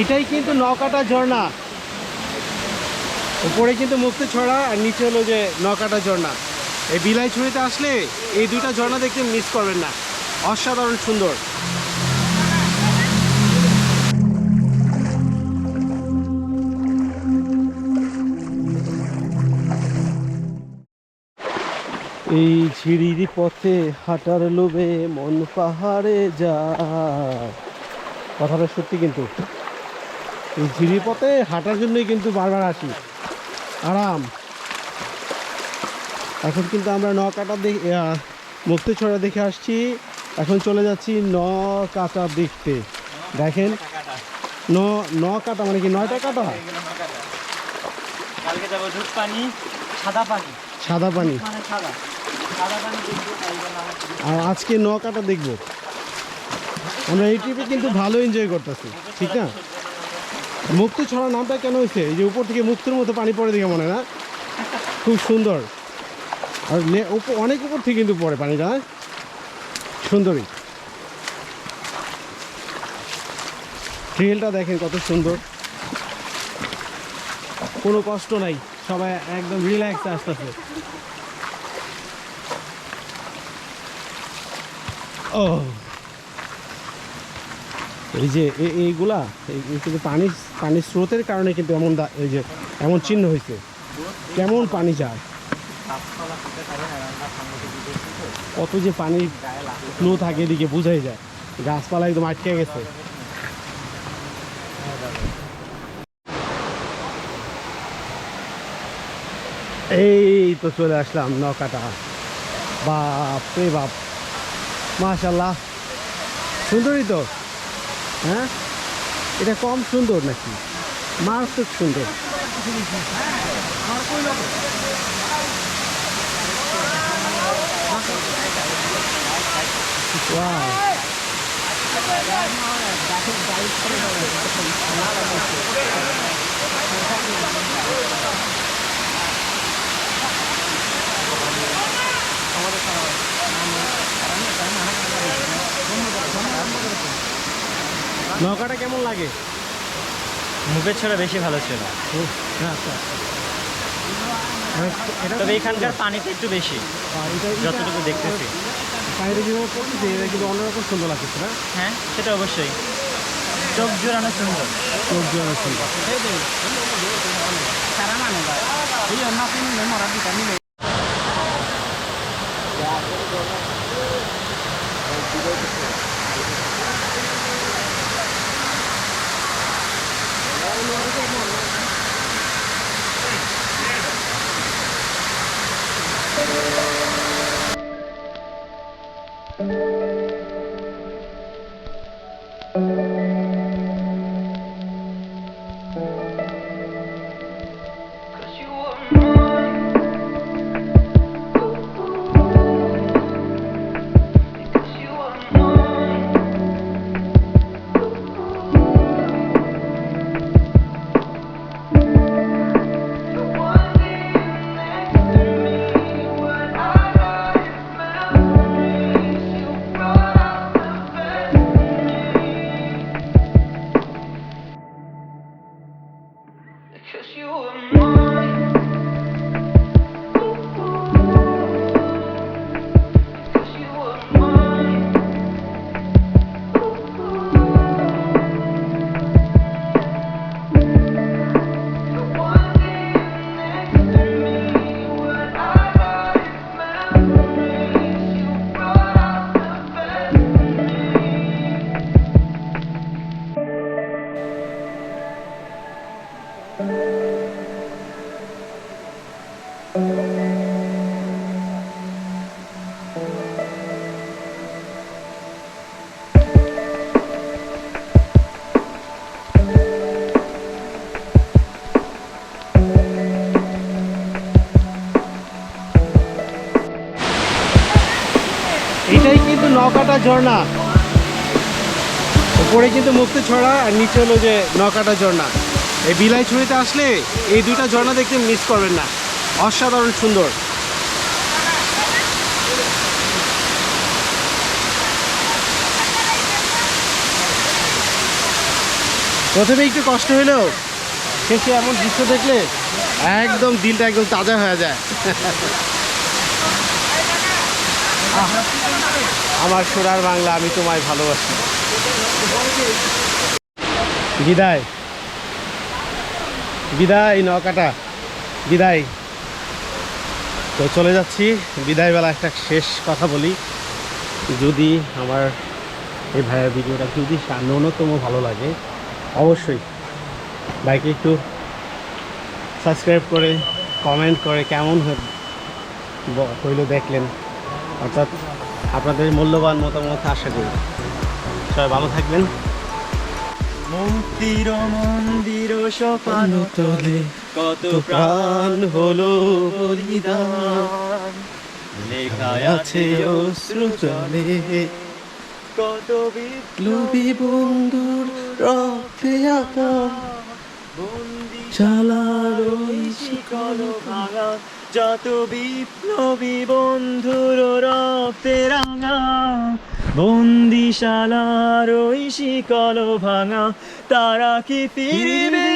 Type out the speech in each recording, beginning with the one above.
এটাই কিন্তু নকাটা ঝর্ণা। উপরে কিন্তু মুক্তি ছড়া আর নিচে হলো যে নকাটা ঝর্ণা। এই বিলাই ছড়িতে আসলে এই দুইটা ঝর্ণা দেখতে মিস করবেন না। অসাধারণ সুন্দর। এই ঝিরির পথে হাঁটার লোভে মন পাহাড়ে যায়। কথাটা সত্যি কিন্তু। এই ঝিরির পথে হাঁটার জন্যই কিন্তু বারবার আসি। আরাম। এখন কিন্তু আমরা নকাটা দেখে মুক্তছড়া দেখে আসছি। এখন চলে যাচ্ছি ন কাটা দেখতে। দেখেন ন ন কাটা মানে কি নয়টা কাটা? কালকে যাব দুধ পানি সাদা পানি। সাদা পানি। মানে আর আজকে ন কাটা দেখব। আমরা এই ট্রিপে কিন্তু ভালো এনজয় করতেছি ঠিক না? মুক্ত ছড়া নামটা কেন হয়েছে? এই যে উপর থেকে মুক্তর মতো পানি পড়ে দেখে মনে না? খুব সুন্দর। আর অনেক উপর থেকে কিন্তু পড়ে পানিটা? সুন্দরই। ট্রেলটা দেখেন কত সুন্দর। কোনো কষ্ট নাই। সবাই একদম রিল্যাক্সে আসতেছে। ও এই যে এইগুলা, এই- এই কিন্তু পানি পানির স্রোতের কারণে কিন্তু এমন এই যে এমন চিহ্ন হয়েছে। কেমন পানি যায়? কত যে পানি ফ্লো থাকে এদিকে বোঝাই যায়। গাছপালা একদম আটকে গেছে। এই তো চলে আসলাম নৌকাটা। বাপ রে বাপ। মাশাল্লাহ সুন্দরই তো? হ্যাঁ? এটা কম সুন্দর নাকি মারাত্মক সুন্দর Wow. নৌকাটা কেমন লাগে? মুখের ছেড়ে বেশি ভালো ছিল। আচ্ছা তবে এখানকার পানিটা একটু বেশি যতটুকু দেখতেছি। পানিটা যেভাবে পড়তেছে এটা কিন্তু অন্যরকম সুন্দর লাগতেছে না? হ্যাঁ সেটা অবশ্যই। চোখ জোরানো সুন্দর। চোখ জোড়ানো সুন্দর। নকাটা ঝর্ণা। উপরে কিন্তু মুক্তি ছড়া আর নিচে হলো যে নকাটা ঝর্ণা। এই বিলাই ছড়িতে আসলে এই দুইটা ঝর্ণা দেখতে মিস করবেন না। অসাধারণ সুন্দর। প্রথমে একটু কষ্ট হলেও শেষে এমন দৃশ্য দেখলে একদম দিলটা একদম তাজা হয়ে যায়। আমার সোনার বাংলা আমি তোমায় ভালোবাসি। বিদায়। বিদায়, নকাটা। বিদায়। তো চলে যাচ্ছি। বিদায়বেলা একটা শেষ কথা বলি। যদি আমার এই ভাইয়ের ভিডিওটা যদি ন্যূনতম ভালো লাগে, অবশ্যই বাইকে একটু সাবস্ক্রাইব করে কমেন্ট করে কেমন ব- দেখলেন। অর্থাৎ আপনাদের মূল্যবান মতামত আশা করি। সবাই ভালো থাকবেন। মুক্তির মন্দির সোপান তলে। কত প্রাণ হলো বলিদান। লেখা আছে অশ্রু চলে কত লোভী বন্ধুর রক্তে আঁকা। বন্দি চালার ওই শিকল ভাঙা। যত বিপ্লবী বন্ধুর রক্তে রাঙা, বন্দিশালার ওই শিকল ভাঙা, তারা কি ফিরবে?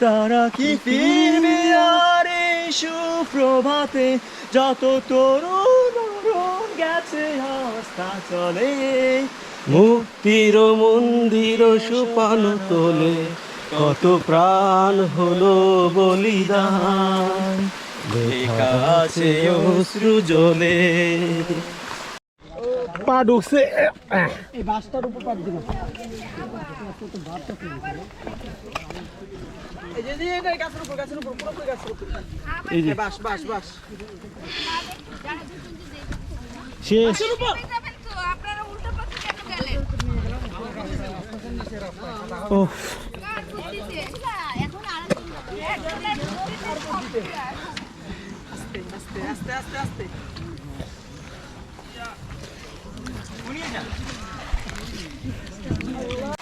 তারা কি ফিরবে আর সুপ্রভাতে? যত তরুণ গেছে হস্তা চলে। মুক্তির মন্দির সুপান তোলে। কত প্রাণ হলো বলিদান। আছে অশ্রু জলে। পা ঢুকছে। এই পথে কেন গেলেন? ও aste. Aste, aste, aste, aste, aste. Ya. Bu.